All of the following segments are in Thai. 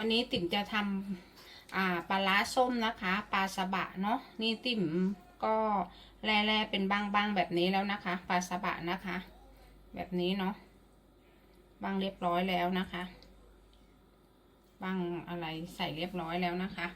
วันนี้ติ๋มจะทำอ่าปลาร้าส้มนะคะปลาสบะเนาะนี่ติ๋มก็แล่ๆเป็นบางๆแบบนี้แล้วนะคะปลาสบะนะคะ แบบนี้เนาะบางเรียบร้อยแล้วนะคะบางอะไรใส่เรียบร้อยแล้วนะคะ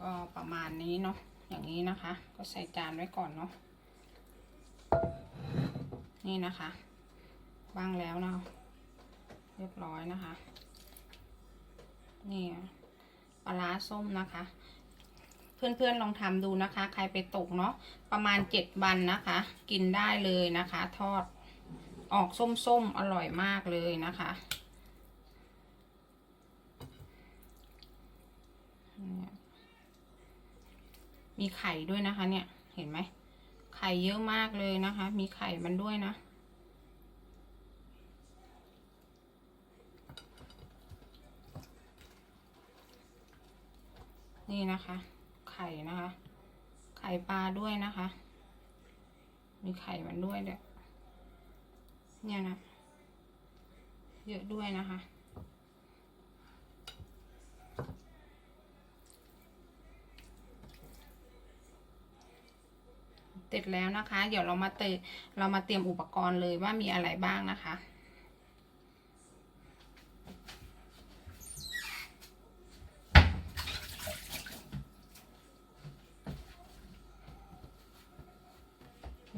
ก็ประมาณนี้เนาะ อย่างนี้นะคะ ก็ใส่จานไว้ก่อนเนาะนี่นะคะบ้างแล้วเนาะเรียบร้อยนะคะนี่ปลาร้าส้มนะคะ เพื่อนๆลองทำดูนะคะ ใครไปตกเนาะประมาณเจ็ดวันนะคะ กินได้เลยนะคะ ทอดออกส้มๆอร่อยมากเลยนะคะเนี่ย มีไข่ด้วยนะคะ เนี่ย เห็นไหม ไข่เยอะมากเลยนะคะ มีไข่มันด้วยนะ นี่นะคะ ไข่นะคะ ไข่ปลาด้วยนะคะ มีไข่มันด้วยเด้อเนี่ยนะ เยอะด้วยนะคะ เสร็จแล้วนะคะ เดี๋ยวเรามาเตะเรามาเตรียมอุปกรณ์เลยว่ามีอะไรบ้างนะคะ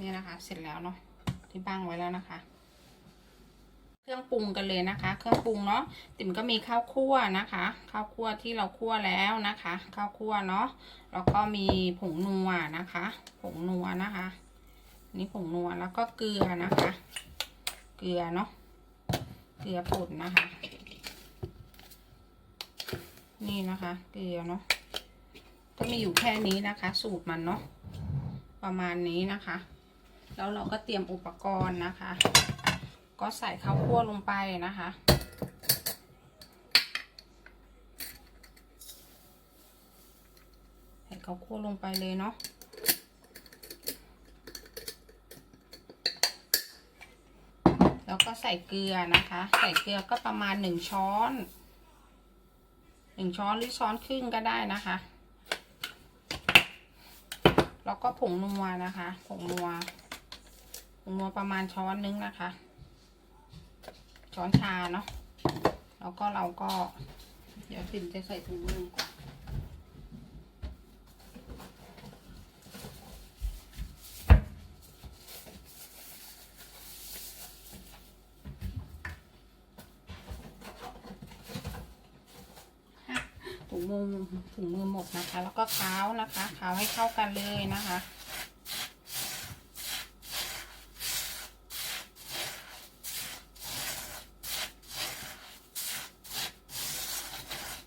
นี่นะคะ เสร็จแล้วเนาะที่บ้างไว้แล้วนะคะ เครื่องปรุงกันเลยนะคะ เครื่องปรุงเนาะติ๋มก็มีข้าวคั่วนะคะข้าวคั่วที่เราคั่วแล้วนะคะข้าวคั่วเนาะแล้วก็มีผงนัวนะคะ ผงนัวนะคะ นี่ผงนัวแล้วก็เกลือนะคะ เกลือเนาะเกลือป่นนะคะ นี่นะคะเกลือเนาะก็มีอยู่แค่นี้นะคะ สูตรมันเนาะประมาณนี้นะคะ แล้วเราก็เตรียมอุปกรณ์นะคะ ก็ใส่ข้าวคั่วลงไปนะคะ ใส่ข้าวคั่วลงไปเลยเนาะแล้วก็ใส่เกลือนะคะ ใส่เกลือก็ประมาณหนึ่งช้อนหนึ่งช้อนหรือช้อนครึ่งก็ได้นะคะ แล้วก็ผงนัวนะคะ ผงนัว ผงนัวประมาณช้อนนึงนะคะ ช้อนชาเนาะแล้วก็เราก็ เดี๋ยวติ่มจะใส่ถุงมือก่อนถุงมือถุงมือหมดนะคะ แล้วก็เท้านะคะเท้าให้เข้ากันเลยนะคะ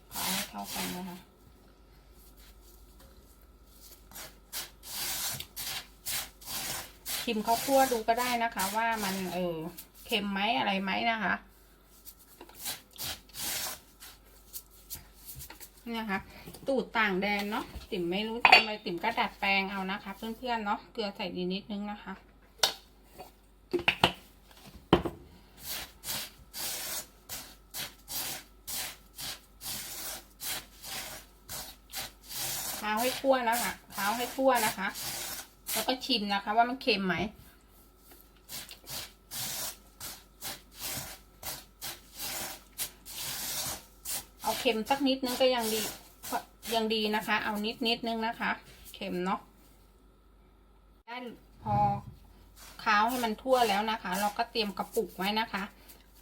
เท้าให้เข้ากันนะคะ ชิมข้าวคั่วดูก็ได้นะคะ ว่ามันเออเค็มไหมอะไรไหมนะคะนี่นะคะ ตูดต่างแดนเนาะติ๋มไม่รู้ทำอะไรติ๋มก็ดัดแปลงเอานะคะ เพื่อนๆเนาะเกลือใส่ดีนิดนึงนะคะเท้าให้ทั่วนะคะเท้าให้ทั่วนะคะ แล้วก็ชิมนะคะ ว่ามันเค็มไหมเอาเค็มสักนิดนึงก็ยังดียังดีนะคะ เอานิดนิดนึงนะคะ เค็มเนาะได้พอค้าวให้มันทั่วแล้วนะคะ เราก็เตรียมกระปุกไว้นะคะ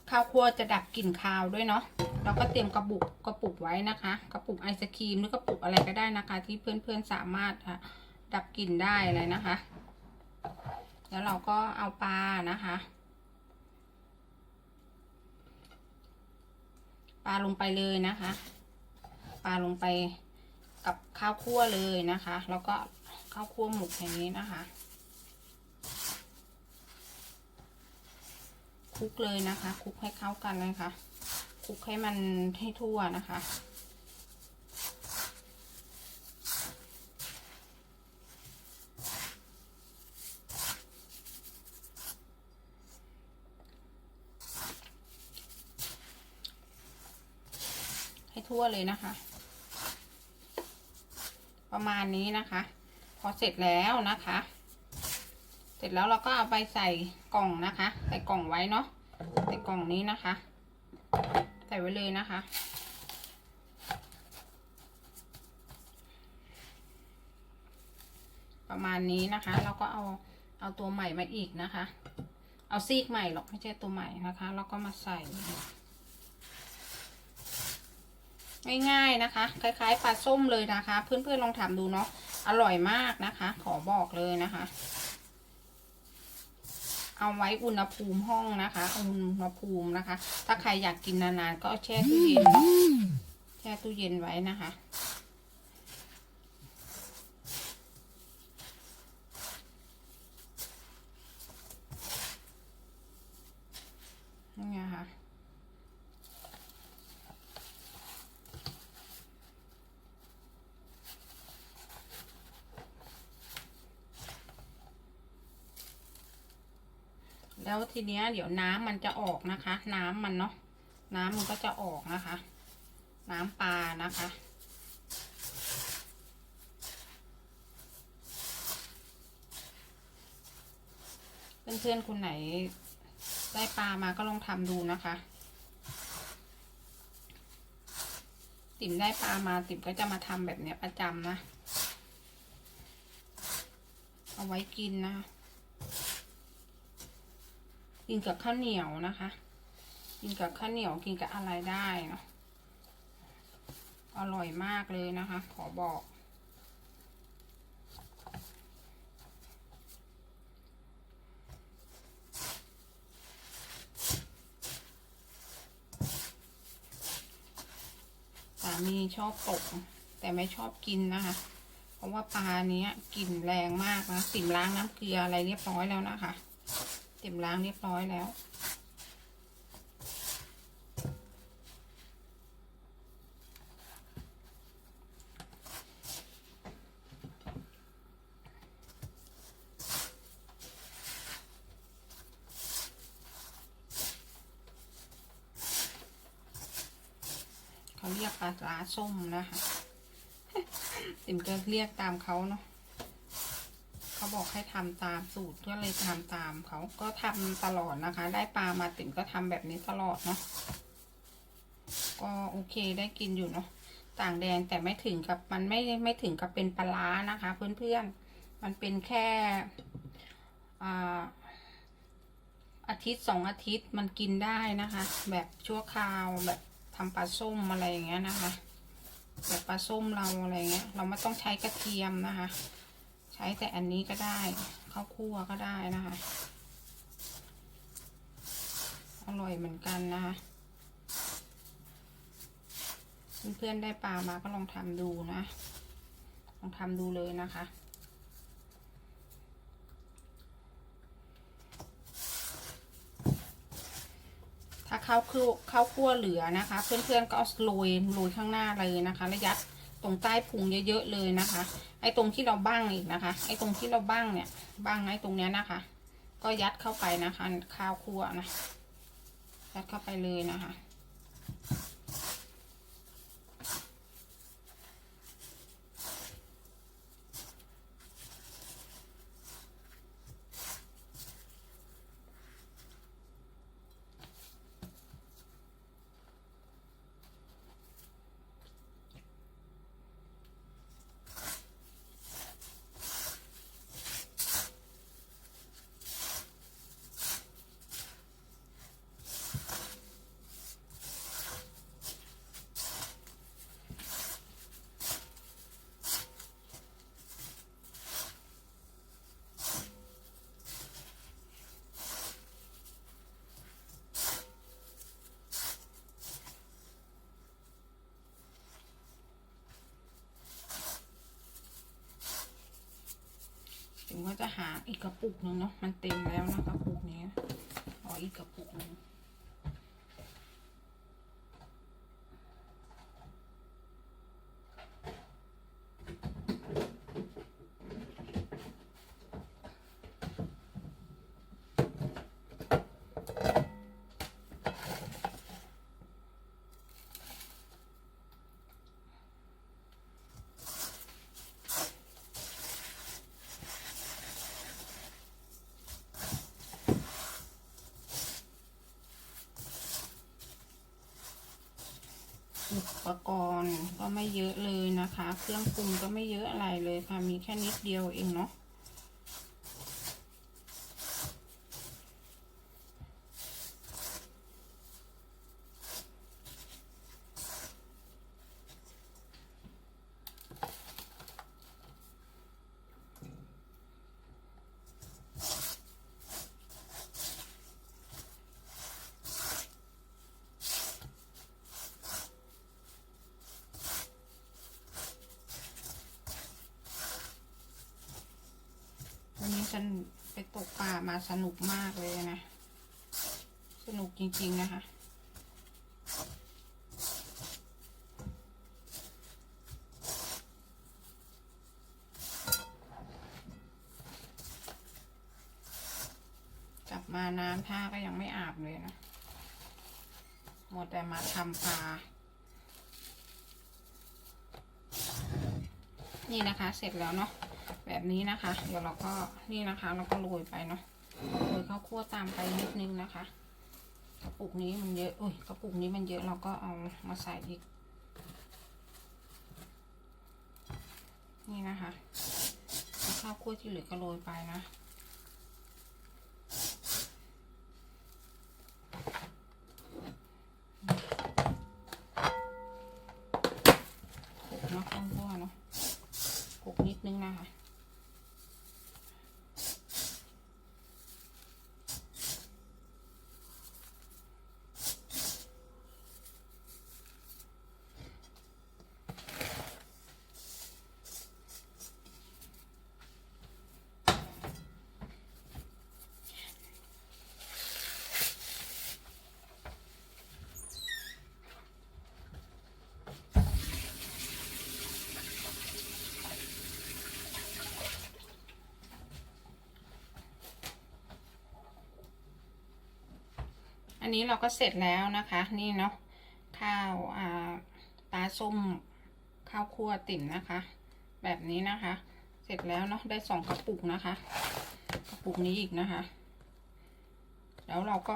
ข้าวคั่วจะดับกลิ่นคาวด้วยเนาะเราก็เตรียมกระปุกกระปุกไว้นะคะ กระปุกไอศครีมหรือกระปุกอะไรก็ได้นะคะ ที่เพื่อนๆสามารถ ดับกลิ่นได้อะไรนะคะ แล้วเราก็เอาปลานะคะ ปลาลงไปเลยนะคะ ปลาลงไปกับข้าวคั่วเลยนะคะ แล้วก็ข้าวคั่วหมกอย่างนี้นะคะคลุกเลยนะคะคลุกให้เข้ากันเลยค่ะคลุกให้มันให้ทั่วนะคะ ทั่วเลยนะคะ ประมาณนี้นะคะ พอเสร็จแล้วนะคะ เสร็จแล้วเราก็เอาไปใส่กล่องนะคะ ใส่กล่องไว้เนาะใส่กล่องนี้นะคะ ใส่ไว้เลยนะคะประมาณนี้นะคะเราก็เอาเอาตัวใหม่มาอีกนะคะ เอาซีกใหม่หรอกไม่ใช่ตัวใหม่นะคะ แล้วก็มาใส่ ง่ายๆนะคะ คล้ายๆปลาส้มเลยนะคะ เพื่อนๆลองทำดูเนาะอร่อยมากนะคะ ขอบอกเลยนะคะ เอาไว้อุณหภูมิห้องนะคะ อุณหภูมินะคะ ถ้าใครอยากกินนานๆก็แช่ตู้เย็นแช่ตู้เย็นไว้นะคะ นี่ไงค่ะ แล้วทีเนี้ยเดี๋ยวน้ำมันจะออกนะคะ น้ำมันเนาะน้ำมันก็จะออกนะคะ น้ำปลานะคะ เพื่อนๆคนไหนได้ปลามาก็ลองทำดูนะคะ ติ๋มได้ปลามาติ๋มก็จะมาทำแบบเนี้ยประจำนะ เอาไว้กินนะ กินกับข้าวเหนียวนะคะ กินกับข้าวเหนียวกินกับอะไรได้เนาะอร่อยมากเลยนะคะ ขอบอก สามีชอบตก แต่ไม่ชอบกินนะคะ เพราะว่าปลาเนี้ยกลิ่นแรงมากนะติ่มล้างน้ำเกลืออะไรเรียบร้อยแล้วนะคะ เติ่มล้างเรียบร้อยแล้ว เขาเรียกปลาส้มนะคะ ติมก็เรียกตามเขาเนาะ บอกให้ทำตามสูตรก็เลยทำตามเขาก็ทำตลอดนะคะ ได้ปลามาติ่มก็ทำแบบนี้ตลอดเนาะก็โอเคได้กินอยู่เนาะต่างแดนแต่ไม่ถึงกับมันไม่ไม่ถึงกับเป็นปลาร้านะคะ เพื่อนๆมันเป็นแค่อ่าอาทิตย์สองอาทิตย์มันกินได้นะคะ แบบชั่วคราวแบบทำปลาส้มอะไรอย่างเงี้ยนะคะ แบบปลาส้มเราอะไรเงี้ย เราไม่ต้องใช้กระเทียมนะคะ ช้แต่อันนี้ก็ได้ข้าวคั่วก็ได้นะคะ อร่อยเหมือนกันนะคะเพื่อนๆได้ปลามาก็ลองทำดูนะ ลองทำดูเลยนะคะ ถ้าข้าวคั่วข้าวคั่วเหลือนะคะ เพื่อนๆก็เอาโรยโรยข้างหน้าเลยนะคะ แล้วยัด ตรงใต้พุงเยอะๆเลยนะคะ ไอ้ตรงที่เราบ้างอีกนะคะ ไอ้ตรงที่เราบ้างเนี่ยบ้างไอ้ตรงเนี้ยนะคะ ก็ยัดเข้าไปนะคะ ข้าวคั่วนะยัดเข้าไปเลยนะคะ ก็จะหาอีกกระปุกหนึ่งเนาะมันเต็มแล้วนะกระปุกนี้อ๋ออีกกระปุกหนึ่ง ปกรณ์ก็ไม่เยอะเลยนะคะ เครื่องปรุงก็ไม่เยอะอะไรเลยค่ะ มีแค่นิดเดียวเองเนาะ วั นนี้ฉันไปตกปลามาสนุกมากเลยนะ สนุกจริง ๆ นะคะ กลับมาน้ำท่าก็ยังไม่อาบเลยนะ หมดแต่มาทำปลา นี่นะคะ เสร็จแล้วเนาะ แบบนี้นะคะ เดี๋ยวเราก็นี่นะคะ เราก็โรยไปเนาะโรยข้าวคั่วตามไปนิดนึงนะคะ กระปุกนี้มันเยอะอุ้ยกระปุกนี้มันเยอะเราก็เอามาใส่อีก นี่นะคะข้าวคั่วที่เหลือก็โรยไปนะ คลุกเนาะข้าวคั่วเนาะคลุกนิดนึงนะคะ อันนี้เราก็เสร็จแล้วนะคะ นี่เนาะข้าวปลาส้มข้าวคั่วติ่มนะคะ แบบนี้นะคะ เสร็จแล้วเนาะได้สองกระปุกนะคะ กระปุกนี้อีกนะคะ แล้วเราก็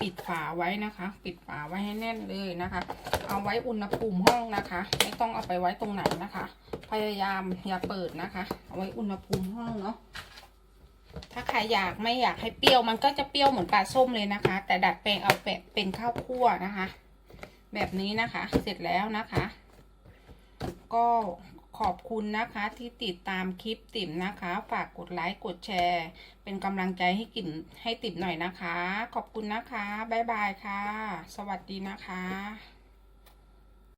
ปิดฝาไว้นะคะ ปิดฝาไว้ให้แน่นเลยนะคะ เอาไว้อุณหภูมิห้องนะคะ ไม่ต้องเอาไปไว้ตรงไหนนะคะ พยายามอย่าเปิดนะคะ เอาไว้อุณหภูมิห้องเนาะ ถ้าใครอยากไม่อยากให้เปรี้ยวมันก็จะเปรี้ยวเหมือนปลาส้มเลยนะคะ แต่ดัดแปลงเอาแบบเป็นข้าวคั่วนะคะ แบบนี้นะคะ เสร็จแล้วนะคะ ก็ขอบคุณนะคะที่ติดตามคลิปติ๋มนะคะ ฝากกดไลค์กดแชร์ เป็นกำลังใจให้กิ่มให้ติ๋มหน่อยนะคะ ขอบคุณนะคะ บ๊ายบายค่ะ สวัสดีนะคะ